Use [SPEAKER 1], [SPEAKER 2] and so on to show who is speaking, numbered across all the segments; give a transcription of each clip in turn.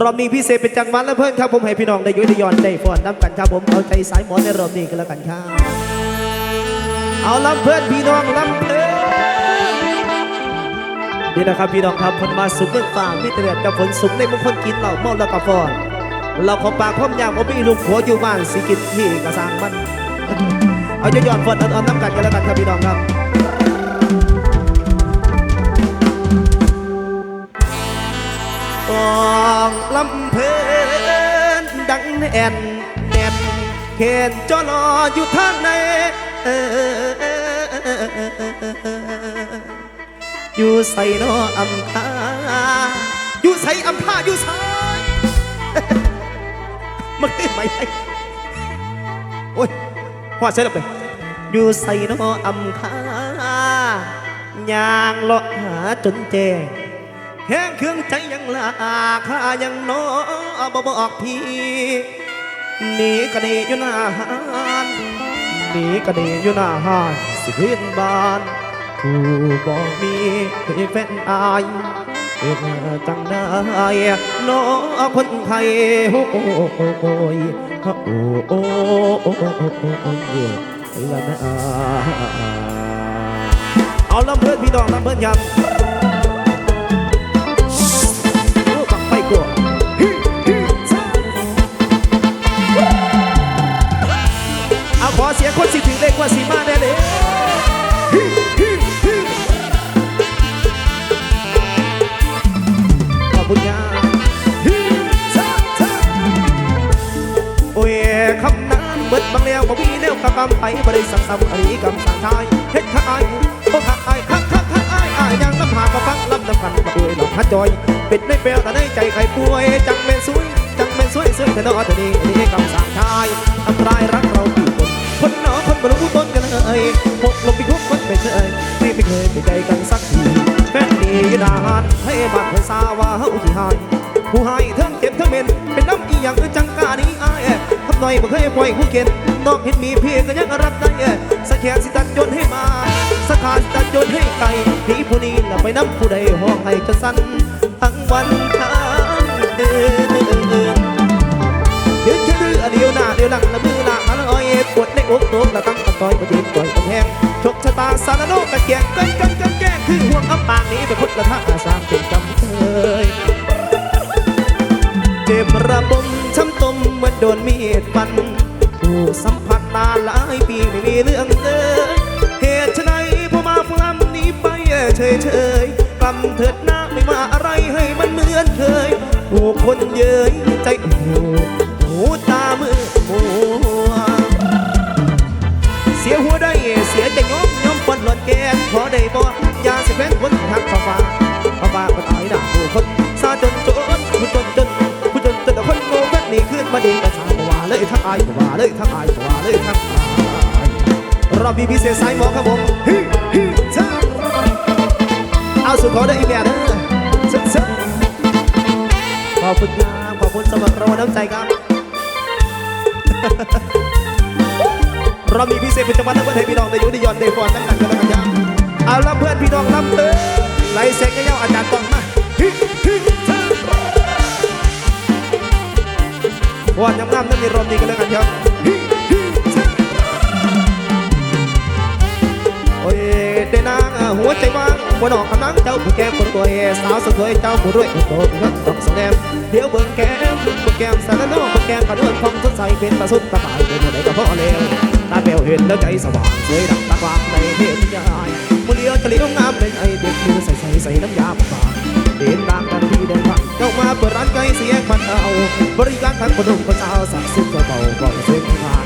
[SPEAKER 1] รอบนี้พิเศษเป็นจังหวัดและเพื่อนครับผมให้พี่น้องได้ยุติยอนได้ฟอนน้ำกันครับผมเอาใจสายหมอนในรอบนี้กันแล้วกันครับเอาลำเพื่อนพี่น้องลำเพื่อนนี่นะครับพี่น้องครับฝนมาสุกเรื่องฝ่ามิตรเดือดกับฝนสุกในมงคลกินเหล่าเมาแล้วกับฟอนเราขอปากพร้อมยางผมมีลูกหัวอยู่บ้านสิกินที่กระสังมันเอาจะย้อนฝนเอาน้ำกันกันแล้วกันครับพี่น้องครับ องลำเพลินดังแอนแอนเข็นจอรออยู่ทางในอยู่ใส่นออำคาอยู่ใส่อำคาอยู่ใส่มันไม่ได้โอ้ยหัวใส่ลงไปอยู่ใส่นออำคายางเลาะหาจนแจ แห้งเครื่องใจยังลาข้ายังโนบ่บอกพี่หนีก็ดีอยู่หน้าหานหนีก็ดีอยู่หน้าหานสิเพื่อนบ้านผู้บอกมีแฟนอายเอ็จังได้โนคนไทยโอ้ยโอ้โอ้โอ้โอ้โอ้ละนะเอาลำเพื่อนพี่น้องลำเพื่อนยำ เอาขอเสียงคนสิถึงเลขว่าสีมาแน่เลยขอบคุณยาโอ้ยคำนั้นเบิดบางแล้วบ่มีแนวกำกำไปบ่ได้สั่งซ้ำอรีกำสั่งชายเฮ็ดข้าอายโอ้ข้าอายข้าข้าข้าอายอายยังน้ำหามาฟังลำน้ำกันมาด้วยหลอกฮัดจอย ปิดในเปลวแต่ในใจใครป่วย จังเป็นสวย จังเป็นสวยสวยแต่นอแต่นี้อันนี้กำสั่งชายอันตรายรักเรากี่คนคนหนอคนบรรลุต้นกันเลยหกลมปีคุกคนไม่เคยที่ไม่เคยไปใจกันสักทีแฟนดีอยู่นานให้บัตรให้สาว่าเฮาที่หายผู้ให้เทิงเจ็บเทิงเม็นเป็นน้ำอีอย่างคือจังกานี้อายทำหน่อยบ่เคยปล่อยผู้เก็นนอกเห็นมีเพียก็ยังรับได้สักแขนสิตัดจนให้มาสักขาสิตัดจนให้ไกลพี่ผู้นี้ละไปน้ำผู้ใดห้องให้จะสั้น ทั้งวันทั้งเดือนยืนแค่ดื้อเดียวหน้าเดียวหลังละมือหลังละอ้อยปวดในอกตัวละตั้งตะกอยประยืนปล่อยกำแพงชกชะตาสารโลกตะเกียงกันกันกันแก้งคือห่วงอับปางนี้เป็นพุทธละท่าสามเป็นจำเคยเจ็บระบมช้ำตมเหมือนโดนมีดฟันผู้สัมผัสนานหลายปีไม่มีเรื่องเลยเหตุไฉนพอมาฟังนี้ไปเฉยเฉยๆกำเถิดหน้า ว่าอะไรให้มันเหมือนเคยถูกคนเย้ยใจโอ้โหหูตามือมัวเสียหัวได้เสียใจย้อมย้อมปนหลอนแกนพอได้บ่ยาสิแฟนคนหักฟ้าฟ้าฟ้าฟ้าคนตายด่าผู้คนซาจนจนผู้จนจนผู้จนจนแต่คนโง่แฟนนี่ขึ้นมาดีกระชากว่าเลยทั้งอายว่าเลยทั้งอายว่าเลยทั้งอายรอบนี้พิเศษสายหมอครับผมฮิฮิจ้าเอาสุดขอได้อีกแบบนึง ขอบคุณครับขอบคุณสำหรับรางวัลน้ำใจครับเรามีพิเศษเป็นจังหวัดและเพื่อนให้พี่น้องได้อยู่ได้ย้อนได้ฟอนตั้งกันกันแล้วกันยาเอาละเพื่อนพี่น้องลำเตอไล่เซ็งกเย้าอาจารย์ต้องมาฮิฮิซ่าฟอนงามๆนั่นในรอบนี้กันแล้วกันครับโอ้ยเดนางหัวใจว่าง บนออกกำลังเจ้าผู้แก้มคนรวยสาวสวยเจ้าผู้รวยโตเป็นคนต้องสแนมเดี๋ยวเบิ่งแก้มเบิ่งแก้มสารโนเบิ่งแก้มกระเดื่องฟองสดใสเป็นตาสุดตาปายเป็นอะไรก็พอแล้วตาเปลวเห็นแล้วใจสว่างสวยดังตาควางในเห็นยายมือเลี้ยวจะเลี้ยงงามเป็นไอเด็กมือใส่ใส่ใส่น้ำยาปาก เดินทางกันที่เดินทางเจ้ามาเปิดร้านไก่เสียงพันเอาบริการทั้งคนหนุ่มคนสาวสักสุดเบาเบาเส้นทาง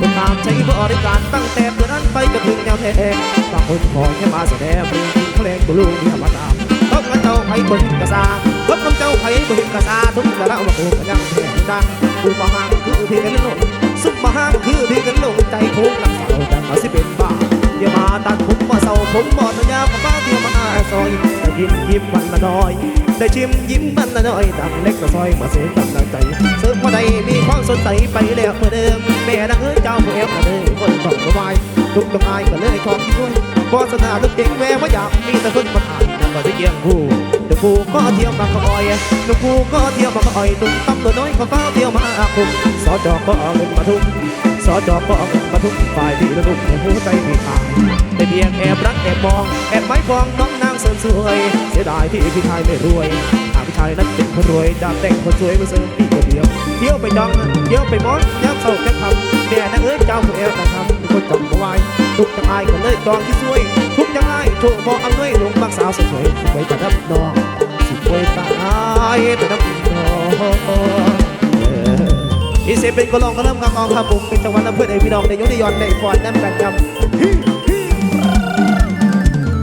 [SPEAKER 1] คนตามใช้บริการตั้งแต่เปิดร้านไปจนถึงแนวแท้บางคนขอแค่มาแสดงเปลี่ยนเพลงบุรุษธรรมดาต้องกันเจ้าไผ่บนกระซาต้องกันเจ้าไผ่บนกระซาทุกกระล่ามาโกกันยังแข็งดังกูมาห่างคือเพียงนั้นซุปมาห้างคือพี่กันลงใจโค้งหลังเสาแต่มาสิเป็นบ้า เดี๋ยมาตัดผมมาเศร้าผมบอดยาวกับบ้าเดี๋ยวมาซอยได้ยิ้มยิ้มมันละน้อย ได้ชิมยิ้มมันละน้อยดังเล็กก็ซอยมาเสียดังดังใจเสริมมาได้มีความสดใสไปแล้วเมื่อเดิมแม่ดังเอ้ยเจ้าผู้เอฟมาเลยคนต้องระบายทุกต้องอายก็เลยของด้วยบอสนาทุกเก่งแววว่าอยากมีแต่คนมาอ่านยังมาได้เกี่ยงหูนุ่มกูก็เที่ยวมาก็อ่อยหนุ่มกูก็เที่ยวมาก็อ่อยตุ้มตั้มตัวน้อยเขาเฝ้าเที่ยวมาคุมสอดอกก็เอาเงินมาทุ่ม สอดอกก็เอาเงินมาทุ่มฝ่ายที่ระดุมหัวใจพี่ขายแต่เพียงแอบรักแอบมอง แอบไม้ฟองน้องนางเสริมสวย เสียดายที่พี่ชายไม่รวยหากพี่ชายนั้นเป็นคนรวยดาบแต่งคนสวยมาเสริมพี่คนเดียวเที่ยวไปดองเที่ยวไปมอนย้ำเศร้าจะทำแม่นางเอ้ยเจ้าผู้เอวต้องทำคนจำเอาไว้ทุกจังอายก็เลยจองที่ช่วย ทุกจังอายถูกบอกอำนวยลงบักสาวสวยๆไว้ประดับดองสิไว้ตายประดับดอง อีเซเป็นกลองก็เริ่มกองครับผมเป็นจังหวัดอำเภอนในพี่น้องในยุทธยอนในฟอนนั่นกันครับ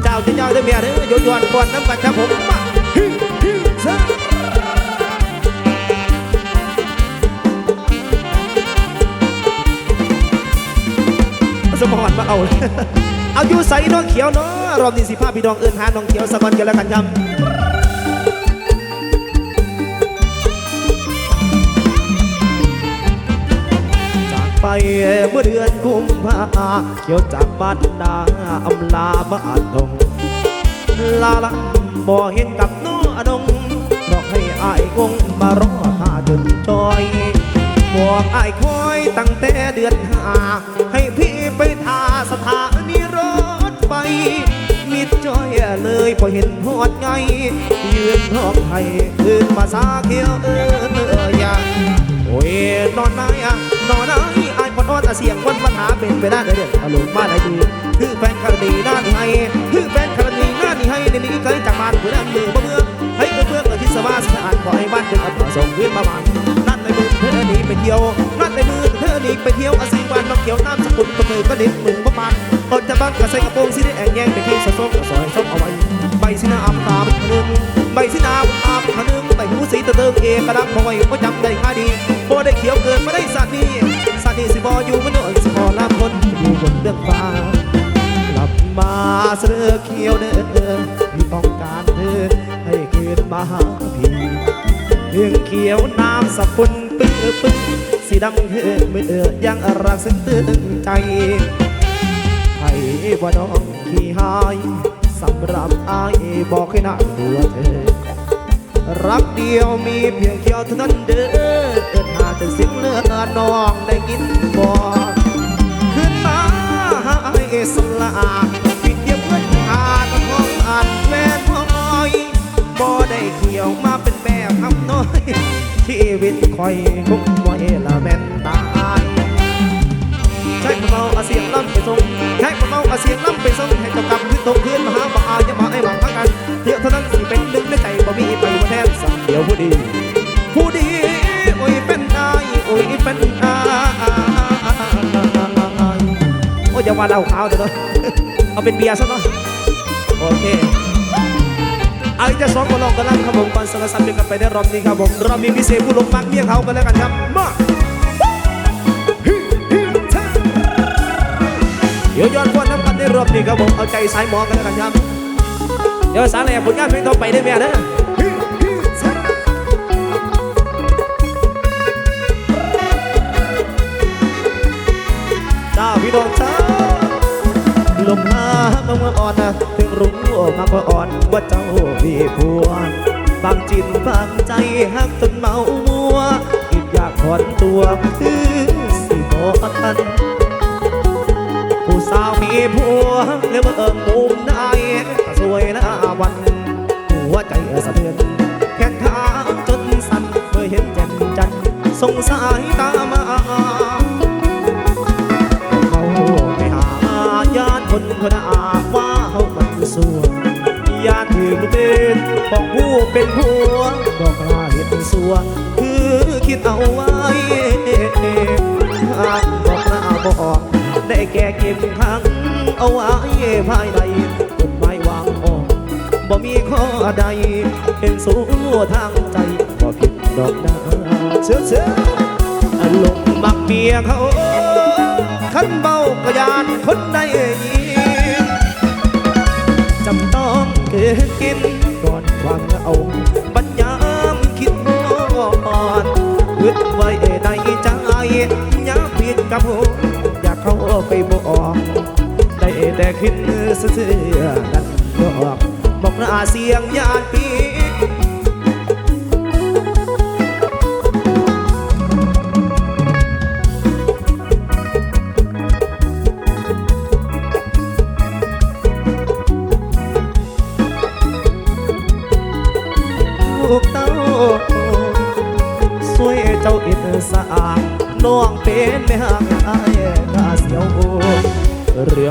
[SPEAKER 1] เจ้าจะเจ้าจะเมียเด้อโยนยวนฟอนน้ำกันครับผมมาฮิฮิเซสมอนมาเอา เอาอยู่ใส่น้องเขียวเนาะรอบนี้สิพาพี่น้องเอินหาน้องเขียวสักวันกันแล้วกันครับ เมื่อเดือนกุมภาเขียวจากบ้านนาอำลาบ้านดงลาลังบ่เห็นกับน้อดงบอกให้อายคงมารอท่าจนจอยบอกอายคอยตั้งแต่เดือนหาให้พี่ไปทาสถานีรถไฟมิดจ้อยเลยพอเห็นหอดไง ยืนร้องไห้คืนมาสาเขียวเออเออยังโอ้ยนอนไหนอะนอนไหน อายคนอ่อนแต่เสียงคนปัญหาเป็นไปได้เด็ดอารมณ์บ้าไหนดีคือแฟนคาร์ดีหน้านี่ให้คือแฟนคาร์ดีหน้านี่ให้ในนี้เคยจากบ้านเพื่อนมือบ่เมื่อให้เพื่อนเพื่อนที่สบายสะอาดขอให้บ้านเป็นอันส่งขึ้นมาบ้านนั่นในมือเธอหนีไปเที่ยวนั่นในมือเธอหนีไปเที่ยวอาศัยบ้านน้องเขียวน้ำสกุลตัวมือก็เด็ดมือประมาณอนจะบ้านก็ใส่กระโปรงสีแดงแยงไปที่สะสมสอยส้มเอาไว้ใบสีน้ำตาเป็นนึงใบสีน้ำตาเป็นนึงใบหูสีตะเติงเอกระดังพอยก็จำได้ค่าดีโบได้เขียวเกินมาได้สัตว์นี่ นี่สิบออยู่มันโดนสิบอลาคนอยู่บนเรื่องฟ้ากลับมาเสือเขียวเดินพี่ต้องการเธอให้คืนมาหาพี่เรื่องเขียวน้ำสับปนปื้อปื้อสีดำเธอมือยังรักซึ้งตื่นใจให้ว่าน้องขี้หายสำหรับอายบอกให้น่าตัวเธอ รักเดียวมีเพียงเขียวเท่านั้นเด้อเอิดหาแต่เสียงเลือดน้องได้กินาปิดเยี่ยมเงินหาตะของอันแม่นพอยบ่ได้เขี่ยวมาเป็นแบบคำน้อยชีวิตคอยคงบ่เอละแม่นตายใช้คนเมาเอาเสียงล่ำไปส่งใช้คนเมาเอาเสียงล่ำไปส่งให้เจ้ากลับขึ้นตกขึ้นมหาบักอายอย่ามาไอ้หวังพักกันเที่ยวเท่านั้นสิเป็นหนึ่งในใจบ่มีไปว่าแทนสักเดียวผู้ดี อ้ยอย่าว่าเราขาวเดี๋ยวเนอะเอาเป็นเบียร์ซะเนาะโอเคเอาอีกจะสองคนลองกันแล้วครับผมก่อนสารสัมพันธ์กันไปได้รอบนี้ครับผมรอบนี้พิเศษผู้ลงมักเมียเขากันแล้วกันครับมาเดี๋ยวยอดพ้นน้ำกันในรอบนี้ครับผมเอาใจสายหมอกันแล้วกันครับเดี๋ยวสารแหล่ผลงานเพลงต่อไปได้ไหมนะจ้าพี่น้องจ้า ลมหาเมื่ออ่อนนะถึงรู้มาก็อ่อนว่าเจ้ามีผัวบางจิตบางใจหักจนเมามัวคิดอยากถอนตัวคือสิบอทัน ผู้สาวมีผัวเรียกว่าเอิงมุมได้สวยนะวันหัวใจสะเทือนแขนขาจนสั่นเมื่อเห็นแจ่มจันทร์สงสายตามาาติคนอาว่าเขามันสัวญาติถือลูกเป็นบอกผู้เป็นผัวบอกลาเห็นสัวคือคิดเอาไว้หากบอกลาบอกได้แก่เก็บขังเอาไว้ภายในกฎหมายวางออกบ่มีข้อใดเป็นสู้ทางใจบ่ผิดดอกนาเชื่อเชื่ออารมณ์มักเมียเขาขันเบาก็ยานคนใดยิ อกินก่อนความเอาปัญญามคิดก่อนอึดไว้ในใจย่าผิดกับผมอยากเข้าไปบอกได้แต่คิดเสื่อนั้นบอกบอกหน้าเสียงญาติพี่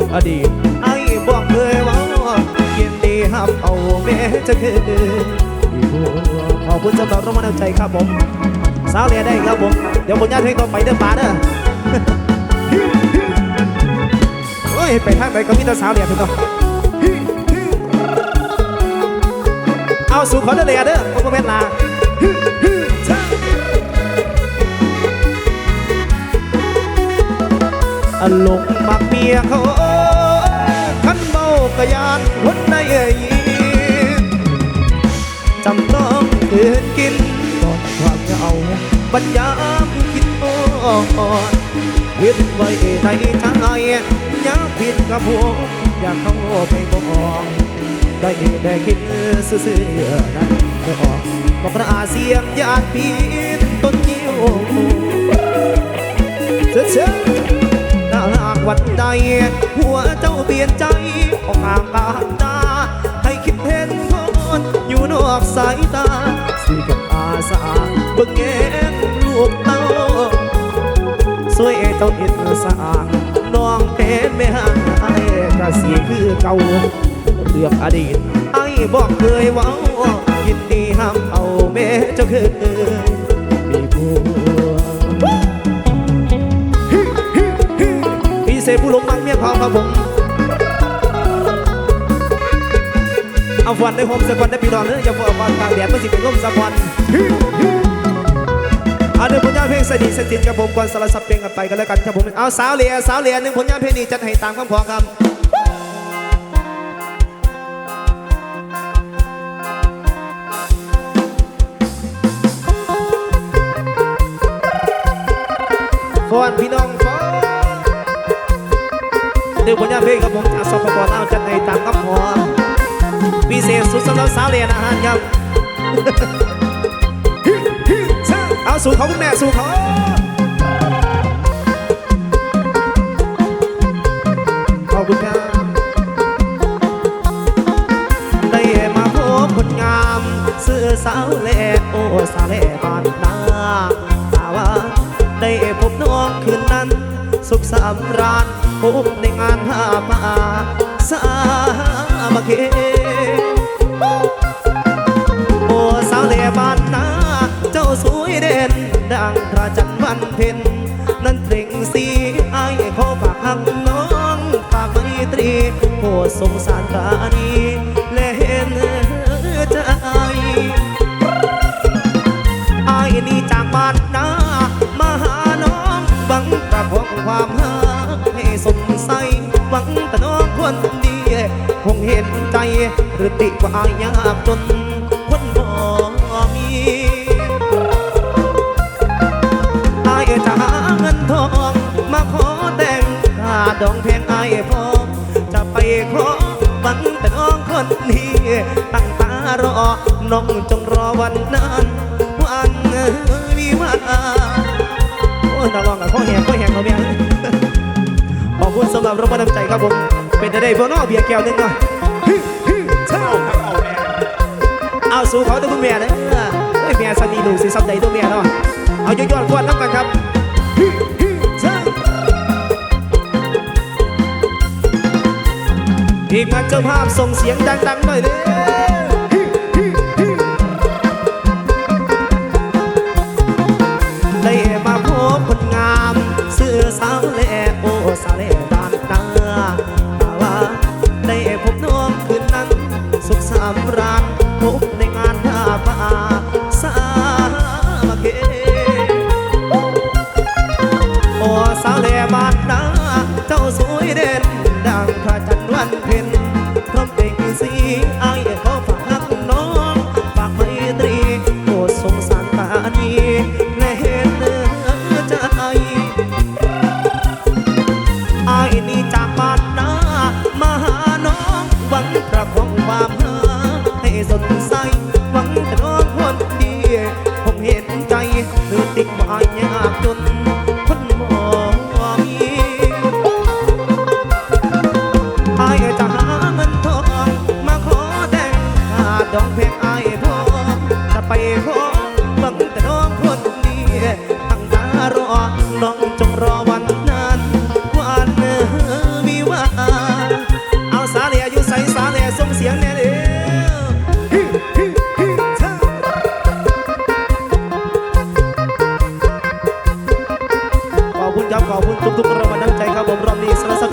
[SPEAKER 1] องอดีตไอ้บอกเคยว่าเยินดีหับเอาแม่จะคืนอีบัวขอบคุณสำหรับรางวัลน้ำใจครับผมสาวเรียได้ครับผม เดี๋ยวผลงานเพลงต่อไปเด้อป๋าเด้อโอ้ยไปทางไหนก็มีแต่สาวเรียนพี่น้อเอาสู่ขอเด้อเลยเด้อโอเปอร์แมนลาอารมณ์มักเมียเขา กะยานคนใดเอ่ยจำต้องคืนกินตอนความเหงาบัญยามคิดอ่อนเวียนไว้ในใจยาผิดกับหัวอยากเข้าไปบอกได้ได้คิดซื่อๆนั้นไม่ออกบอกระอาเสียงญาติพี่ต้นยิ้วเชื่อเชื่อถ้าหากวันใดหัวเจ้าเปลี่ยนใจ ออกห่างกันตาให้คิดเห็นคนอยู่นอกสายตาสีกับอาสาเบิ่งแงลูกเต้าสวยเจ้าอินสะอาดน้องเป็นไม่ห่างไอ้กะสีคือเก่าเรื่องอดีตไอ้บอกเคยว่ายินดีห้ามเอาแม่เจ้าเคยมีผัวพี่เซผู้ลงมังเมียเขาครับผม เอาฟันได้โฮมสกวันได้ปีดอนเนื้ออย่าฟัวฟันตากแดดมันสิเป็นร่มสะพอนเอาหนึ่งผลงานเพลงสนิทสนิทกับผมก่อนสารสับเพลงกันไปกันแล้วกันครับผมเอาสาวเหลียสาวเหลียหนึ่งผลงานเพลงนี้จัดให้ตามคำขอครับฟอนพี่น้องฟอนหนึ่งผลงานเพลงครับผมจากสปปลาวจัดให้ตามคำขอ พิเศษสุดสำหรับสาวเลียนะฮะครับ เอาสู่เขาคุณแม่สู่เขาขอบคุณครับได้มาพบคนงามซื้อสาวเล่โอ้สาวเล่บ้านนาตาวาได้พบน้องคืนนั้น สุขสำราญพบในงานผ้าป่าสา มัคคีโอ้สาวเลบ้านนาเจ้าสวยเด่น ดังพระจันทร์วันเพ็ญนั่นเปล่งสีไอ้ายขอฝากหักน้องฝากไมตรีโอสงสารปราณี หรือติว่าอายยากจนคนบ่มีอายจะหาเงินทองมาขอแต่งค่าดองเพลงอายพอจะไปขอบังแต่น้องคนนี้ตั้งตารอน้องจงรอวันนั้นวันวิวาโอ้ยตาลองกับข้อแหงข้อแหงเขาเมียขอบคุณสำหรับรางวัลน้ำใจครับผมเป็นได้พ่อน้อเบียร์แก้วหนึงเนาะ
[SPEAKER 2] เอา
[SPEAKER 1] สู่เขาตัวคุณแม่เลยเฮ้ยแม่สตีดูสิสับใดตัวแม่เนาะเอายอนๆกวนน้ำกันครับทีมงานเจ้าภาพส่งเสียงดังๆหน่อยเล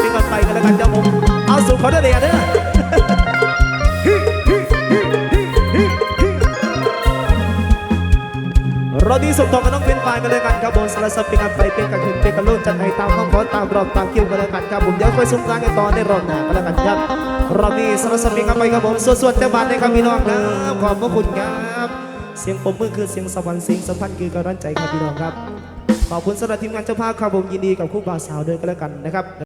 [SPEAKER 1] นี้สารสักปีกันไปกันแล้วกันครับผมเอาสู่เขาได้เลยอะเด้อรอบนี้ส่งต่อกันน้องเป็นปลายกันเลยกันครับผมสารสักปีกันไปเป็นกันขึ้นเป็นกันโลดจัดให้ตามข้อขอตามรอบตามคิวกันเลยกันครับผมเดี๋ยวค่อยส่งกลางกันต่อในรอบหน้ากันแล้วกันครับเรอบนี้สารสักปีกันไปครับผมส่วนๆแต่บาทในครับพี่น้องนะขอบพระคุณครับเสียงปรบมือคือเสียงสวรรค์เสียงสัมพันธ์คือกำลังใจครับพี่น้องครับขอบคุณสำหรับทีมงานเจ้าภาพครับผมยินดีกับคู่บ่าวสาวด้วยกันแล้วกันนะครับ